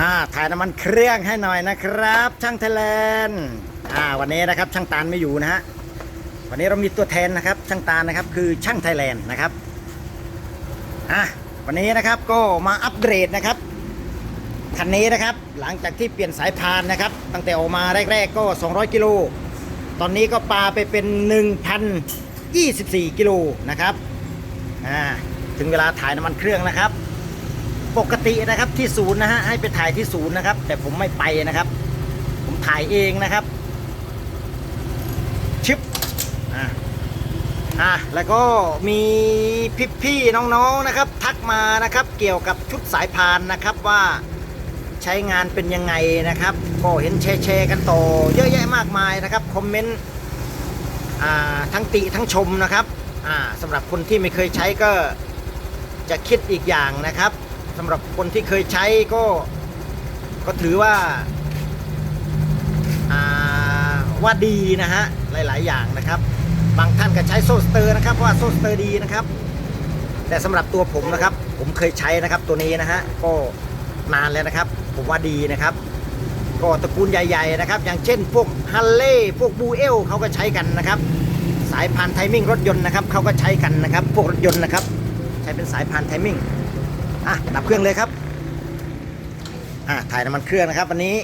อ่าถ่ายน้ำมันเครื่องให้หน่อยนะครับ ช่างไทยแลนด์อ่าวันนี้นะครับช่างตาลไม่อยู่นะฮะวันนี้เรามีตัวแทนนะครับ ช่างตาลนะครับคือช่างไทยแลนด์นะครับอะวันนี้นะครับก็มาอัปเกรดนะครับคันนี้นะครับหลังจากที่เปลี่ยนสายพานนะครับ ตั้งแต่ออกมาแรก ๆ ก็ 200 กิโล ตอนนี้ก็ปาไปเป็น 1,024 กิโลนะครับอ่าถึงเวลาถ่ายน้ำมันเครื่องนะครับ ปกตินะครับที่ศูนย์นะฮะให้ไปถ่ายที่ศูนย์นะครับ แต่ผมไม่ไปนะครับ ผมถ่ายเองนะครับชิปอ่าอะแล้วก็มีพี่ๆน้องๆนะครับ ทักมานะครับเกี่ยวกับชุดสายพานนะครับว่าใช้งานเป็นยังไงนะครับ ก็เห็นแชร์ๆกันต่อเยอะแยะมากมายนะครับคอมเมนต์อ่าทั้งติทั้งชมนะครับอ่าสำหรับคนที่ไม่เคยใช้ก็จะคิดอีกอย่างนะครับ สำหรับคนที่เคยใช้ก็ ก็ถือว่าว่าดีนะฮะ หลาย ๆ อย่างนะครับ บางท่านก็ใช้โซสเตอร์นะครับเพราะว่าโซสเตอร์ดีนะครับ แต่สำหรับตัวผมนะครับ ผมเคยใช้นะครับตัวนี้นะฮะก็นานแล้วนะครับ ผมว่าดีนะครับ ก็ตระกูลใหญ่ ๆ นะครับ อย่างเช่นพวกฮันเล่พวกบูเอลเขาก็ใช้กันนะครับ สายพานไทมิ่งรถยนต์นะครับเขาก็ใช้กันนะครับ พวกรถยนต์นะครับ ใช้เป็นสายพานไทมิ่ง อะดับเครื่องเลยครับอะถ่ายน้ำมันเครื่องนะครับ วันนี้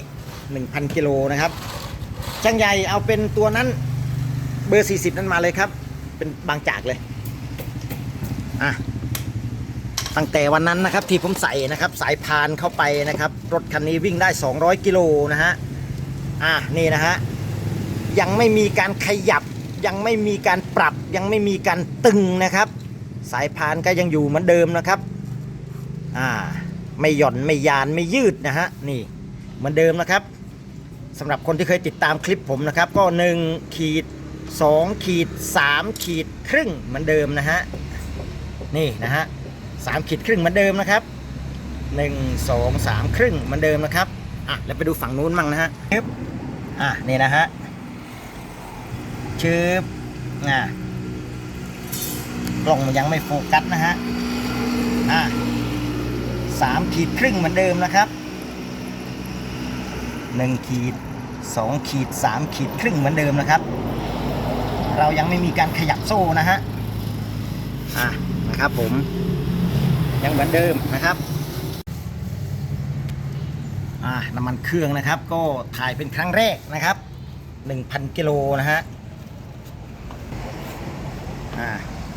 1,000กิโลนะครับช่างใหญ่เอาเป็นตัวนั้นเบอร์ 40 นั้นมาเลยครับ เป็นบางจากเลยอะตั้งแต่วันนั้นนะครับที่ผมใส่นะครับ สายพานเข้าไปนะครับ รถคันนี้วิ่งได้ 200 กิโลนะฮะอะนี่นะฮะยังไม่มีการขยับ ยังไม่มีการปรับ ยังไม่มีการตึงนะครับ สายพานก็ยังอยู่เหมือนเดิมนะครับ อ่า ไม่หย่อนไม่ยานไม่ยืดนะฮะนี่เหมือนเดิมนะครับสำหรับคนที่เคยติดตามคลิปผมนะครับ ก็1ขีด2ขีด3ขีดครึ่งเหมือนเดิมนะฮะนี่นะฮะสามขีดครึ่งเหมือนเดิมนะครับ1 2 3ครึ่งเหมือนเดิมนะครับอะแล้วไปดูฝั่งนู้นมั่งนะฮะชึบอะนี่นะฮะชึบอะกล้องมันยังไม่โฟกัสนะฮะอะ สามขีดครึ่งเหมือนเดิมนะครับหนึ่งขีดสองขีดสามขีดครึ่งเหมือนเดิมนะครับ เรายังไม่มีการขยับโซ่นะฮะอะนะครับผม ยังเหมือนเดิมนะครับอะน้ำมันเครื่องนะครับ ก็ถ่ายเป็นครั้งแรกนะครับ 1,000 กิโลนะฮะอ่า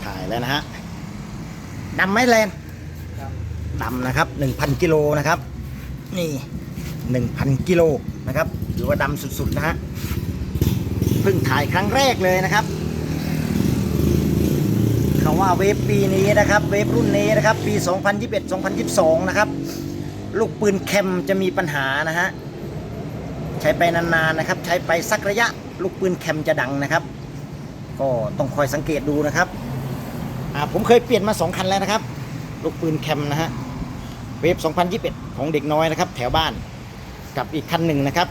ถ่ายแล้วนะฮะดำไหมแลน ดำนะครับ 1,000 กิโลนะครับ นี่ 1,000 กิโลนะครับถือว่าดำสุดๆนะฮะเพิ่งถ่ายครั้งแรกเลยนะครับเขาว่าเวฟปีนี้นะครับ เวฟรุ่นนี้นะครับ ปี 2021-2022 นะครับ ลูกปืนแคมจะมีปัญหานะฮะใช้ไปนานๆนะครับ ใช้ไปสักระยะลูกปืนแคมจะดังนะครับ ก็ต้องคอยสังเกตดูนะครับผมเคยเปลี่ยนมา 2 คันแล้วนะครับ ลูกปืนแคมนะฮะ เวฟ 2021 ของเด็กน้อยนะครับ แถวบ้านกับอีกคันหนึ่งนะครับ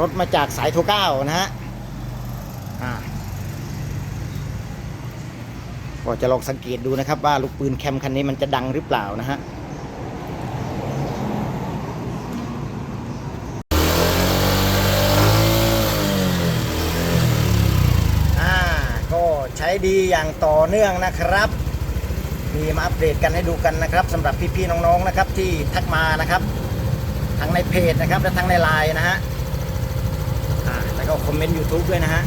รถมาจากสายโทเก้านะฮะก็จะลองสังเกตดูนะครับว่าลูกปืนแคมคันนี้มันจะดังหรือเปล่านะฮะก็ใช้ดีอย่างต่อเนื่องนะครับ มีมาอัปเดตกันให้ดูกันนะครับสำหรับพี่ๆน้องๆนะครับที่ทักมานะครับทั้งในเพจนะครับและทั้งในไลน์นะฮะอ่าแล้วก็คอมเมนต์ YouTube ด้วยนะฮะ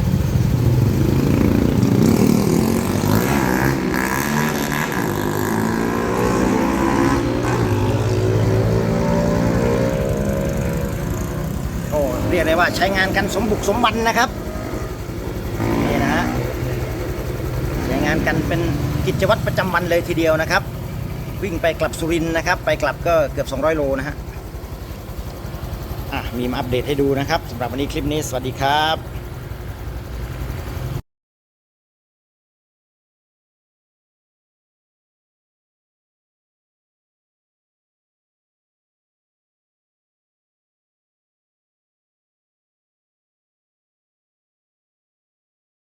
โอ้เรียกได้ว่าใช้งานกันสมบุกสมบันนะครับ นี่นะฮะใช้งานกันเป็น กิจวัตรประจำวันเลยทีเดียวนะครับ วิ่งไปกลับสุรินนะครับ ไปกลับก็เกือบ 200 โลนะฮะมีมาอัปเดตให้ดูนะครับสำหรับวันนี้คลิปนี้สวัสดีครับ